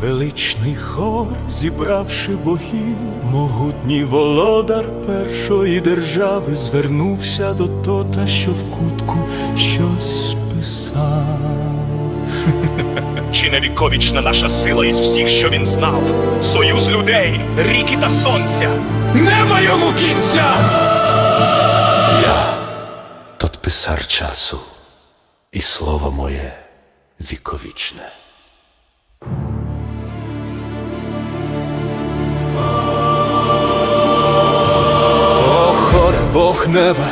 Величний хор, зібравши богів, могутній володар першої держави звернувся до тота, що в кутку щось писав. Чи не віковічна наша сила із всіх, що він знав? Союз людей, ріки та сонця. Нема йому кінця! Я тот писар часу, і слово моє віковічне. Неба,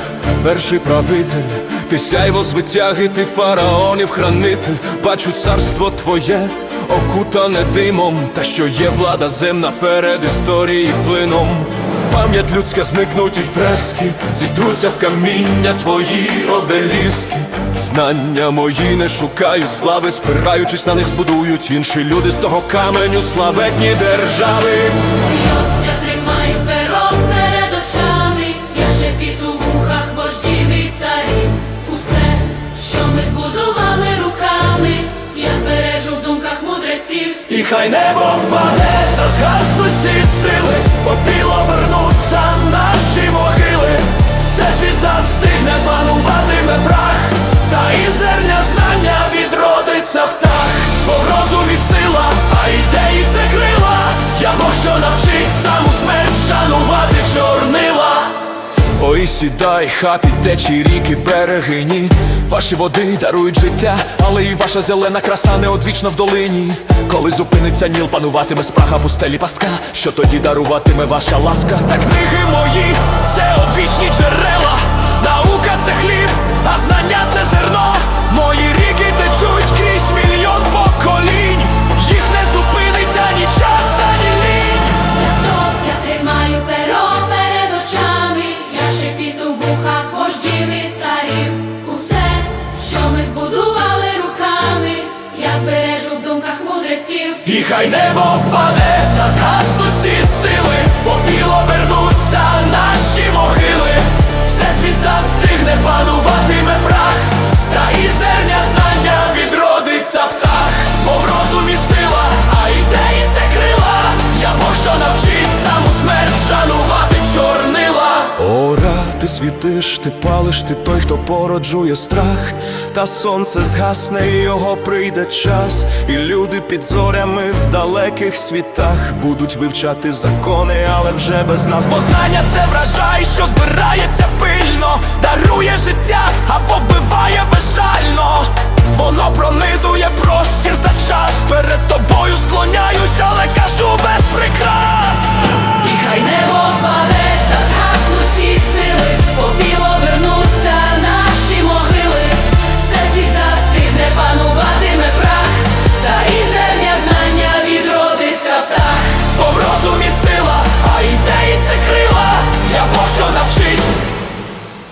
перший правитель, ти сяйво звитяги, ти фараонів хранитель, бачу царство твоє, окутане димом, та що є влада земна перед історії плином. Пам'ять людська зникнуть і фрески, зітруться в каміння твої обеліски. Знання мої не шукають слави, спираючись на них збудують інші люди з того каменю славетні держави. І хай небо впаде та згаснуть ці сили, попіл обернуться наші могили, Ой, сідай, хапі, течі, ріки, берегині. Ваші води дарують життя, але і ваша зелена краса неодвічна в долині. Коли зупиниться ніл, пануватиме спрага пустелі пастка, що тоді даруватиме ваша ласка. Та книги мої це одвічні джерела. Наука це хліб, мудреців. І хай небо впаде та згаснуть всі сили, світиш, ти палиш, ти той, хто породжує страх, та сонце згасне, і його прийде час, і люди під зорями в далеких світах будуть вивчати закони, але вже без нас. Бо знання це вражає, що збирається пильно,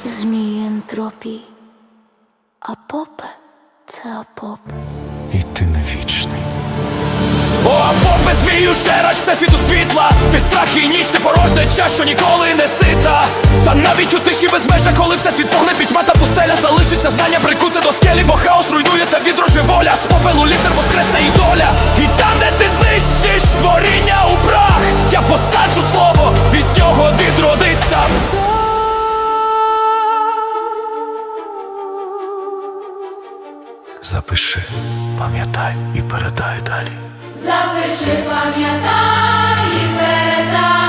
Змієнтропій. А апопе це апоп. І ти не вічний. О, попе змію жерач всесвіту світла Ти страх і ніч, ти порожня час, що ніколи не сита Та навіть у тиші без межа, коли всесвіт погне пітьма та пустеля Залишиться знання прикуте до скелі, бо хаос руйнує Запиши, пам'ятай і передай далі. Запиши, пам'ятай і передай.